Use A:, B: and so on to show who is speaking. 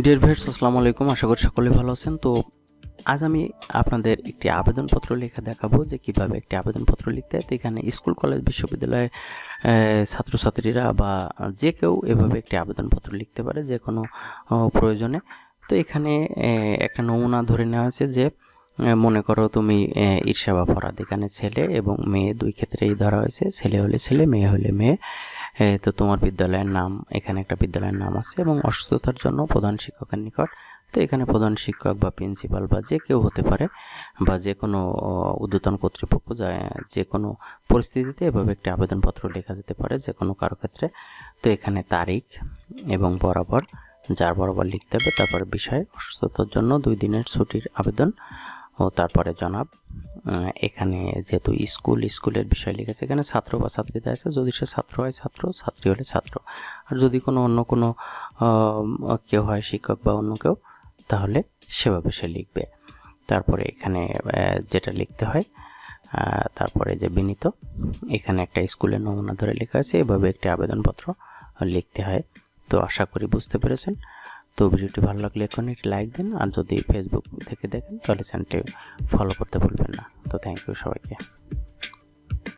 A: Dear viewers আসসালামু আলাইকুম। আশা করি সকলে ভালো আছেন। তো আজ আমি আপনাদের একটি আবেদনপত্র লেখা দেখাবো যে কীভাবে একটি আবেদনপত্র লিখতে হয়। তো এখানে স্কুল, কলেজ, বিশ্ববিদ্যালয়ে ছাত্রছাত্রীরা বা যে কেউ এভাবে একটি আবেদনপত্র লিখতে পারে যে কোনো প্রয়োজনে। তো এখানে একটা নমুনা ধরে নেওয়া হয়েছে যে মনে করো তুমি ঈর্ষা বা ফরাদ এখানে ছেলে এবং মেয়ে দুই ক্ষেত্রেই ধরা হয়েছে। ছেলে হলে ছেলে, মেয়ে হলে মেয়ে। তো তোমার বিদ্যালয়ের নাম, এখানে একটা বিদ্যালয়ের নাম আছে এবং অসুস্থতার জন্য প্রধান শিক্ষকের নিকট, তো এখানে প্রধান শিক্ষক বা প্রিন্সিপাল বা যে কেউ হতে পারে বা যে কোনো ঊর্ধ্বতন কর্তৃপক্ষ যা, যে কোনো পরিস্থিতিতে এভাবে একটি আবেদনপত্র লেখা যেতে পারে যে কোনো কারও ক্ষেত্রে। তো এখানে তারিখ এবং বরাবর, যার বরাবর লিখতে হবে, তারপরে বিষয়, অসুস্থতার জন্য দুই দিনের ছুটির আবেদন ও তারপরে জনাব। এখানে যেহেতু স্কুল, স্কুলের বিষয় লিখেছে, এখানে ছাত্র বা ছাত্রীতে আছে। যদি সে ছাত্র হয় ছাত্র, ছাত্রী হলে ছাত্র। আর যদি কোনো অন্য কোনো কেউ হয় শিক্ষক বা অন্য কেউ, তাহলে সেভাবে সে লিখবে। তারপরে এখানে যেটা লিখতে হয় তারপরে যে বিনীত, এখানে একটা স্কুলের নমুনা ধরে লেখা আছে। এভাবে একটি আবেদনপত্র লিখতে হয়। তো আশা করি বুঝতে পেরেছেন। তো ভিডিওটি ভালো লাগলে এখন একটি লাইক দিন, আর যদি ফেসবুক থেকে দেখেন, তাহলে চ্যানেলটি ফলো করতে ভুলবেন না। তো থ্যাংক ইউ সবাইকে।